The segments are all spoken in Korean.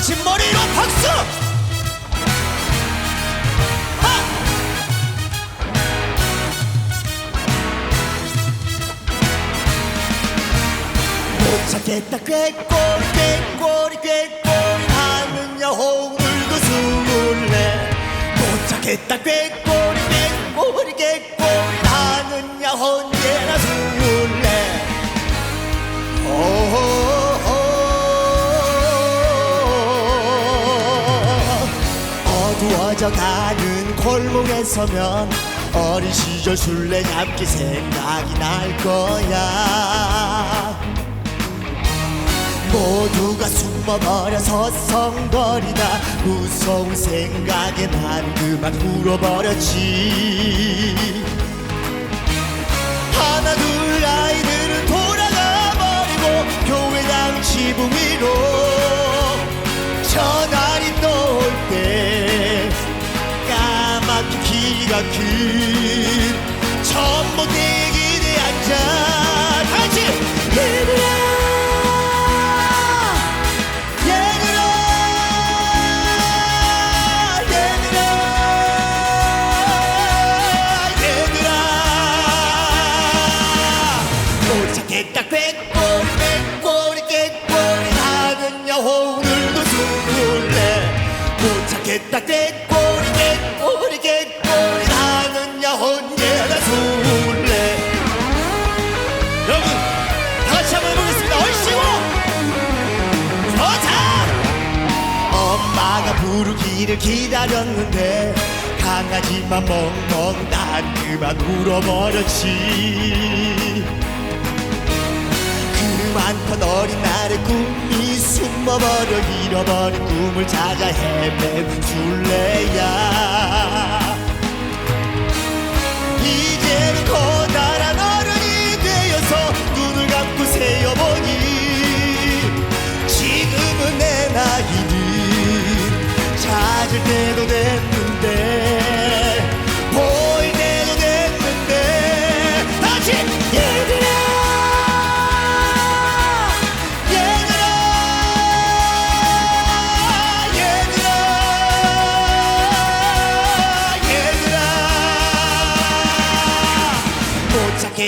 같이 머리로 박수! 하! 못 찾겠다 꾀꼬리 꾀꼬리 꾀꼬리 나는 여홍 울고 숨을래 못 찾겠다 꾀꼬리 꾀꼬리 꾀꼬리 어두워져 가는 골목에 서면 어린 시절 술래잡기 생각이 날 거야. 모두가 숨어버려 서성거리다 무서운 생각에 난 그만 울어버렸지 긴 전봇대 기대 앉아 같이 얘들아 얘들아 얘들아 얘들아. 도착했다 꾀꼬리 꾀꼬리 하는 여호 오늘도 스물네 도착했다 엄마가 부르기를 기다렸는데 강아지만 멍멍 난 그만 울어버렸지. 그 많던 어린 날의 꿈이 숨어버려 잃어버린 꿈을 찾아 헤맨 술래야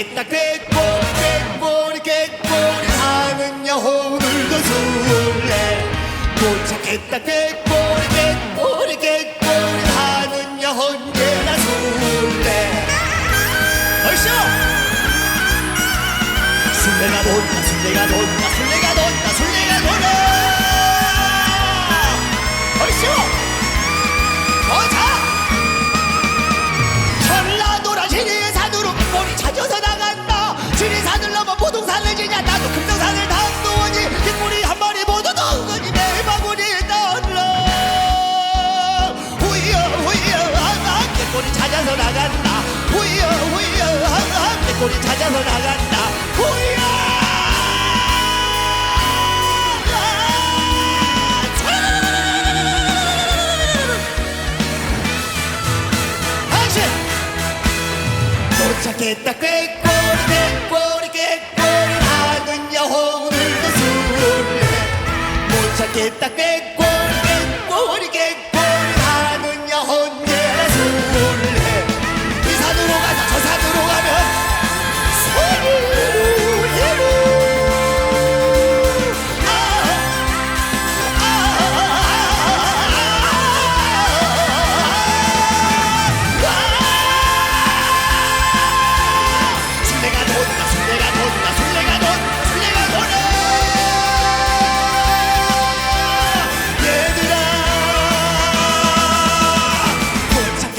도착했다 꾀꼬리 꾀꼬리 꾀꼬리. 하는 여호 오늘도 술래. 도착했다 꾀꼬리 꾀꼬리 꾀꼬리. 하는 여호 언제나 술래. 얼쇼 술래가 돈다 술래가 돈다 술래가 돈다 술래가 돈다 찾아서 나간다. 후이여 항상 깃머리 찾아서 나간다. 당신 도착했다 꾀꼬리 꾀꼬리 꾀꼬리 하는 여호 오늘도 술래 도착했다 꾀꼬리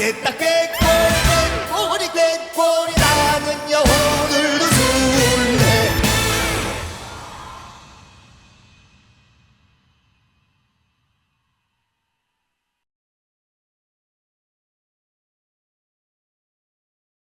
けだけ